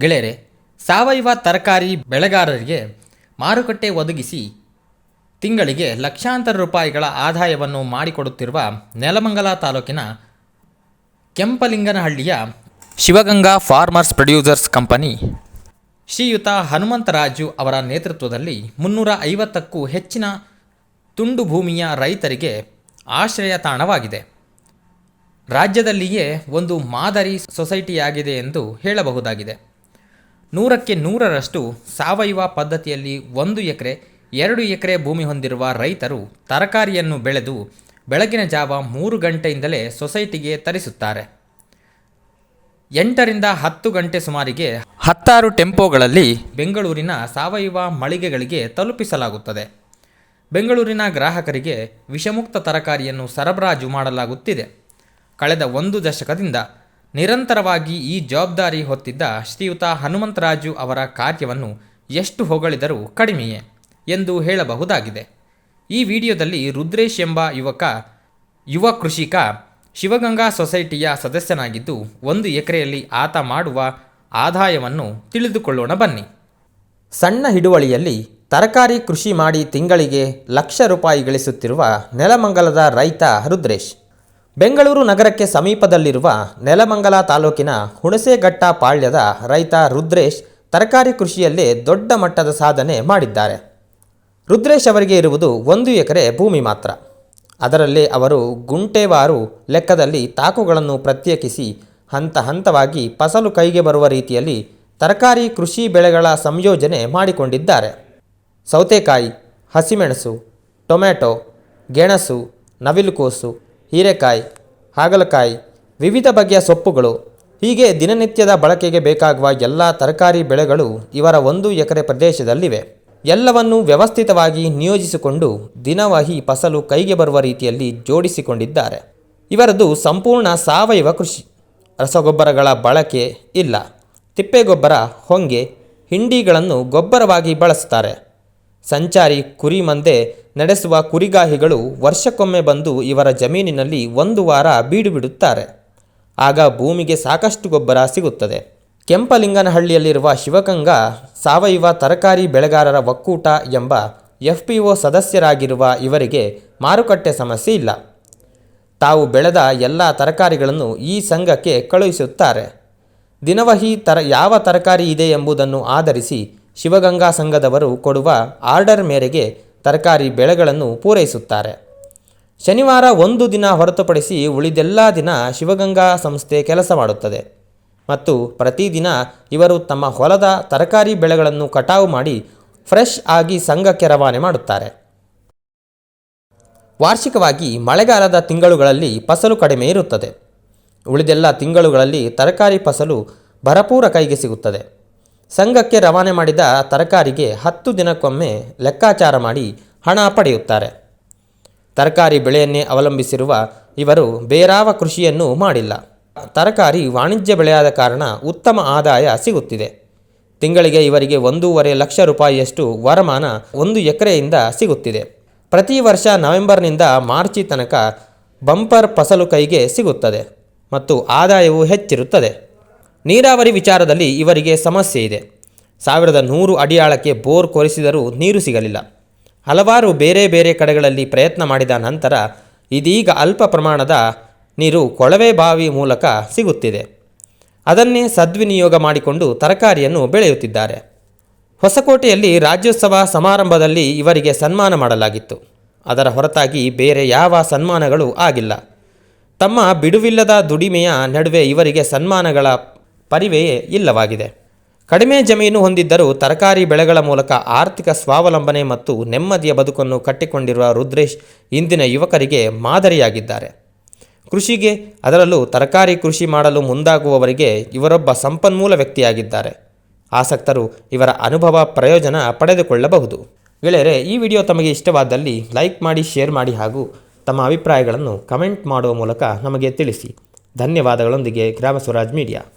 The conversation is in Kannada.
ಗೆಳೆಯರೆ, ಸಾವಯವ ತರಕಾರಿ ಬೆಳೆಗಾರರಿಗೆ ಮಾರುಕಟ್ಟೆ ಒದಗಿಸಿ ತಿಂಗಳಿಗೆ ಲಕ್ಷಾಂತರ ರೂಪಾಯಿಗಳ ಆದಾಯವನ್ನು ಮಾಡಿಕೊಡುತ್ತಿರುವ ನೆಲಮಂಗಲ ತಾಲೂಕಿನ ಕೆಂಪಲಿಂಗನಹಳ್ಳಿಯ Shivaganga farmers producers company Shriyuta Hanumantharaju ಅವರ ನೇತೃತ್ವದಲ್ಲಿ ಮುನ್ನೂರ ಐವತ್ತಕ್ಕೂ ಹೆಚ್ಚಿನ ತುಂಡು ಭೂಮಿಯ ರೈತರಿಗೆ ಆಶ್ರಯ ತಾಣವಾಗಿದೆ. ರಾಜ್ಯದಲ್ಲಿಯೇ ಒಂದು ಮಾದರಿ ಸೊಸೈಟಿಯಾಗಿದೆ ಎಂದು ಹೇಳಬಹುದಾಗಿದೆ. ನೂರಕ್ಕೆ ನೂರರಷ್ಟು ಸಾವಯವ ಪದ್ಧತಿಯಲ್ಲಿ ಒಂದು ಎಕರೆ, ಎರಡು ಎಕರೆ ಭೂಮಿ ಹೊಂದಿರುವ ರೈತರು ತರಕಾರಿಯನ್ನು ಬೆಳೆದು ಬೆಳಗಿನ ಜಾವ ಮೂರು ಗಂಟೆಯಿಂದಲೇ ಸೊಸೈಟಿಗೆ ತರಿಸುತ್ತಾರೆ. ಎಂಟರಿಂದ ಹತ್ತು ಗಂಟೆ ಸುಮಾರಿಗೆ ಹತ್ತಾರು ಟೆಂಪೋಗಳಲ್ಲಿ ಬೆಂಗಳೂರಿನ ಸಾವಯವ ಮಳಿಗೆಗಳಿಗೆ ತಲುಪಿಸಲಾಗುತ್ತದೆ. ಬೆಂಗಳೂರಿನ ಗ್ರಾಹಕರಿಗೆ ವಿಷಮುಕ್ತ ತರಕಾರಿಯನ್ನು ಸರಬರಾಜು ಮಾಡಲಾಗುತ್ತಿದೆ. ಕಳೆದ ಒಂದು ದಶಕದಿಂದ ನಿರಂತರವಾಗಿ ಈ ಜವಾಬ್ದಾರಿ ಹೊತ್ತಿದ್ದ ಶ್ರೀಯುತ ಹನುಮಂತರಾಜು ಅವರ ಕಾರ್ಯವನ್ನು ಎಷ್ಟು ಹೊಗಳಿದರೂ ಕಡಿಮೆಯೇ ಎಂದು ಹೇಳಬಹುದಾಗಿದೆ. ಈ ವಿಡಿಯೋದಲ್ಲಿ ರುದ್ರೇಶ್ ಎಂಬ ಯುವಕ, ಯುವ ಕೃಷಿಕ, ಶಿವಗಂಗಾ ಸೊಸೈಟಿಯ ಸದಸ್ಯನಾಗಿದ್ದು, ಒಂದು ಎಕರೆಯಲ್ಲಿ ಆತ ಮಾಡುವ ಆದಾಯವನ್ನು ತಿಳಿದುಕೊಳ್ಳೋಣ ಬನ್ನಿ. ಸಣ್ಣ ಹಿಡುವಳಿಯಲ್ಲಿ ತರಕಾರಿ ಕೃಷಿ ಮಾಡಿ ತಿಂಗಳಿಗೆ ಲಕ್ಷ ರೂಪಾಯಿ ಗಳಿಸುತ್ತಿರುವ ನೆಲಮಂಗಲದ ರೈತ ರುದ್ರೇಶ್. ಬೆಂಗಳೂರು ನಗರಕ್ಕೆ ಸಮೀಪದಲ್ಲಿರುವ ನೆಲಮಂಗಲ ತಾಲೂಕಿನ ಹುಣಸೆಘಟ್ಟ ಪಾಳ್ಯದ ರೈತ ರುದ್ರೇಶ್ ತರಕಾರಿ ಕೃಷಿಯಲ್ಲೇ ದೊಡ್ಡ ಮಟ್ಟದ ಸಾಧನೆ ಮಾಡಿದ್ದಾರೆ. ರುದ್ರೇಶ್ ಅವರಿಗೆ ಇರುವುದು ಒಂದು ಎಕರೆ ಭೂಮಿ ಮಾತ್ರ. ಅದರಲ್ಲಿ ಅವರು ಗುಂಟೆವಾರು ಲೆಕ್ಕದಲ್ಲಿ ತಾಕುಗಳನ್ನು ಪ್ರತ್ಯೇಕಿಸಿ ಹಂತ ಹಂತವಾಗಿ ಫಸಲು ಕೈಗೆ ಬರುವ ರೀತಿಯಲ್ಲಿ ತರಕಾರಿ ಕೃಷಿ ಬೆಳೆಗಳ ಸಂಯೋಜನೆ ಮಾಡಿಕೊಂಡಿದ್ದಾರೆ. ಸೌತೆಕಾಯಿ, ಹಸಿಮೆಣಸು ಟೊಮೆಟೊ ಗೆಣಸು, ನವಿಲುಕೋಸು ಹೀರೆಕಾಯಿ, ಹಾಗಲಕಾಯಿ, ವಿವಿಧ ಬಗೆಯ ಸೊಪ್ಪುಗಳು. ಹೀಗೆ ದಿನನಿತ್ಯದ ಬಳಕೆಗೆ ಬೇಕಾಗುವ ಎಲ್ಲ ತರಕಾರಿ ಬೆಳೆಗಳು ಇವರ ಒಂದು ಎಕರೆ ಪ್ರದೇಶದಲ್ಲಿವೆ. ಎಲ್ಲವನ್ನೂ ವ್ಯವಸ್ಥಿತವಾಗಿ ನಿಯೋಜಿಸಿಕೊಂಡು ದಿನವಹಿ ಫಸಲು ಕೈಗೆ ಬರುವ ರೀತಿಯಲ್ಲಿ ಜೋಡಿಸಿಕೊಂಡಿದ್ದಾರೆ. ಇವರದು ಸಂಪೂರ್ಣ ಸಾವಯವ ಕೃಷಿ. ರಸಗೊಬ್ಬರಗಳ ಬಳಕೆ ಇಲ್ಲ. ತಿಪ್ಪೆಗೊಬ್ಬರ, ಹೊಂಗೆ, ಹಿಂಡಿಗಳನ್ನು ಗೊಬ್ಬರವಾಗಿ ಬಳಸುತ್ತಾರೆ. ಸಂಚಾರಿ ಕುರಿ ಮಂದೆ ನಡೆಸುವ ಕುರಿಗಾಹಿಗಳು ವರ್ಷಕ್ಕೊಮ್ಮೆ ಬಂದು ಇವರ ಜಮೀನಿನಲ್ಲಿ ಒಂದು ವಾರ ಬೀಡು ಬಿಡುತ್ತಾರೆ ಆಗ ಭೂಮಿಗೆ ಸಾಕಷ್ಟು ಗೊಬ್ಬರ ಸಿಗುತ್ತದೆ. ಕೆಂಪಲಿಂಗನಹಳ್ಳಿಯಲ್ಲಿರುವ ಶಿವಗಂಗಾ ಸಾವಯವ ತರಕಾರಿ ಬೆಳೆಗಾರರ ಒಕ್ಕೂಟ ಎಂಬ ಎಫ್ ಪಿ ಒ ಸದಸ್ಯರಾಗಿರುವ ಇವರಿಗೆ ಮಾರುಕಟ್ಟೆ ಸಮಸ್ಯೆ ಇಲ್ಲ. ತಾವು ಬೆಳೆದ ಎಲ್ಲ ತರಕಾರಿಗಳನ್ನು ಈ ಸಂಘಕ್ಕೆ ಕಳುಹಿಸುತ್ತಾರೆ. ದಿನವಹಿ ತರ ಯಾವ ತರಕಾರಿ ಇದೆ ಎಂಬುದನ್ನು ಆಧರಿಸಿ ಶಿವಗಂಗಾ ಸಂಘದವರು ಕೊಡುವ ಆರ್ಡರ್ ಮೇರೆಗೆ ತರಕಾರಿ ಬೆಳೆಗಳನ್ನು ಪೂರೈಸುತ್ತಾರೆ. ಶನಿವಾರ ಒಂದು ದಿನ ಹೊರತುಪಡಿಸಿ ಉಳಿದೆಲ್ಲ ದಿನ ಶಿವಗಂಗಾ ಸಂಸ್ಥೆ ಕೆಲಸ ಮಾಡುತ್ತದೆ. ಮತ್ತು ಪ್ರತಿದಿನ ಇವರು ತಮ್ಮ ಹೊಲದ ತರಕಾರಿ ಬೆಳೆಗಳನ್ನು ಕಟಾವು ಮಾಡಿ ಫ್ರೆಶ್ ಆಗಿ ಸಂಘಕ್ಕೆ ರವಾನೆ ಮಾಡುತ್ತಾರೆ. ವಾರ್ಷಿಕವಾಗಿ ಮಳೆಗಾಲದ ತಿಂಗಳುಗಳಲ್ಲಿ ಫಸಲು ಕಡಿಮೆ ಇರುತ್ತದೆ. ಉಳಿದೆಲ್ಲ ತಿಂಗಳುಗಳಲ್ಲಿ ತರಕಾರಿ ಫಸಲು ಭರಪೂರ ಕೈಗೆ ಸಿಗುತ್ತದೆ. ಸಂಘಕ್ಕೆ ರವಾನೆ ಮಾಡಿದ ತರಕಾರಿಗೆ ಹತ್ತು ದಿನಕ್ಕೊಮ್ಮೆ ಲೆಕ್ಕಾಚಾರ ಮಾಡಿ ಹಣ ಪಡೆಯುತ್ತಾರೆ. ತರಕಾರಿ ಬೆಳೆಯನ್ನೇ ಅವಲಂಬಿಸಿರುವ ಇವರು ಬೇರಾವ ಕೃಷಿಯನ್ನು ಮಾಡಿಲ್ಲ. ತರಕಾರಿ ವಾಣಿಜ್ಯ ಬೆಳೆಯಾದ ಕಾರಣ ಉತ್ತಮ ಆದಾಯ ಸಿಗುತ್ತಿದೆ. ತಿಂಗಳಿಗೆ ಇವರಿಗೆ ಒಂದೂವರೆ ಲಕ್ಷ ರೂಪಾಯಿಯಷ್ಟು ವರಮಾನ ಒಂದು ಎಕರೆಯಿಂದ ಸಿಗುತ್ತಿದೆ. ಪ್ರತಿ ವರ್ಷ ನವೆಂಬರ್ನಿಂದ ಮಾರ್ಚಿ ತನಕ ಬಂಪರ್ ಫಸಲು ಕೈಗೆ ಸಿಗುತ್ತದೆ ಮತ್ತು ಆದಾಯವು ಹೆಚ್ಚಿರುತ್ತದೆ. ನೀರಾವರಿ ವಿಚಾರದಲ್ಲಿ ಇವರಿಗೆ ಸಮಸ್ಯೆ ಇದೆ. ಸಾವಿರದ ನೂರು ಅಡಿಯಾಳಕ್ಕೆ ಬೋರ್ ಕೊರೆಸಿದರೂ ನೀರು ಸಿಗಲಿಲ್ಲ. ಹಲವಾರು ಬೇರೆ ಬೇರೆ ಕಡೆಗಳಲ್ಲಿ ಪ್ರಯತ್ನ ಮಾಡಿದ ನಂತರ ಇದೀಗ ಅಲ್ಪ ಪ್ರಮಾಣದ ನೀರು ಕೊಳವೆ ಬಾವಿ ಮೂಲಕ ಸಿಗುತ್ತಿದೆ. ಅದನ್ನೇ ಸದ್ವಿನಿಯೋಗ ಮಾಡಿಕೊಂಡು ತರಕಾರಿಯನ್ನು ಬೆಳೆಯುತ್ತಿದ್ದಾರೆ. ಹೊಸಕೋಟೆಯಲ್ಲಿ ರಾಜ್ಯೋತ್ಸವ ಸಮಾರಂಭದಲ್ಲಿ ಇವರಿಗೆ ಸನ್ಮಾನ ಮಾಡಲಾಗಿತ್ತು. ಅದರ ಹೊರತಾಗಿ ಬೇರೆ ಯಾವ ಸನ್ಮಾನಗಳು ಆಗಿಲ್ಲ. ತಮ್ಮ ಬಿಡುವಿಲ್ಲದ ದುಡಿಮೆಯ ನಡುವೆ ಇವರಿಗೆ ಸನ್ಮಾನಗಳ ಪರಿವೆಯೇ ಇಲ್ಲವಾಗಿದೆ. ಕಡಿಮೆ ಜಮೀನು ಹೊಂದಿದ್ದರೂ ತರಕಾರಿ ಬೆಳೆಗಳ ಮೂಲಕ ಆರ್ಥಿಕ ಸ್ವಾವಲಂಬನೆ ಮತ್ತು ನೆಮ್ಮದಿಯ ಬದುಕನ್ನು ಕಟ್ಟಿಕೊಂಡಿರುವ ರುದ್ರೇಶ್ ಇಂದಿನ ಯುವಕರಿಗೆ ಮಾದರಿಯಾಗಿದ್ದಾರೆ. ಕೃಷಿಗೆ, ಅದರಲ್ಲೂ ತರಕಾರಿ ಕೃಷಿ ಮಾಡಲು ಮುಂದಾಗುವವರಿಗೆ ಇವರೊಬ್ಬ ಸಂಪನ್ಮೂಲ ವ್ಯಕ್ತಿಯಾಗಿದ್ದಾರೆ. ಆಸಕ್ತರು ಇವರ ಅನುಭವ, ಪ್ರಯೋಜನ ಪಡೆದುಕೊಳ್ಳಬಹುದು. ಗೆಳೆಯರೆ, ಈ ವಿಡಿಯೋ ತಮಗೆ ಇಷ್ಟವಾದಲ್ಲಿ ಲೈಕ್ ಮಾಡಿ, ಶೇರ್ ಮಾಡಿ ಹಾಗೂ ತಮ್ಮ ಅಭಿಪ್ರಾಯಗಳನ್ನು ಕಮೆಂಟ್ ಮಾಡುವ ಮೂಲಕ ನಮಗೆ ತಿಳಿಸಿ. ಧನ್ಯವಾದಗಳೊಂದಿಗೆ ಗ್ರಾಮ ಸ್ವರಾಜ್ ಮೀಡಿಯಾ.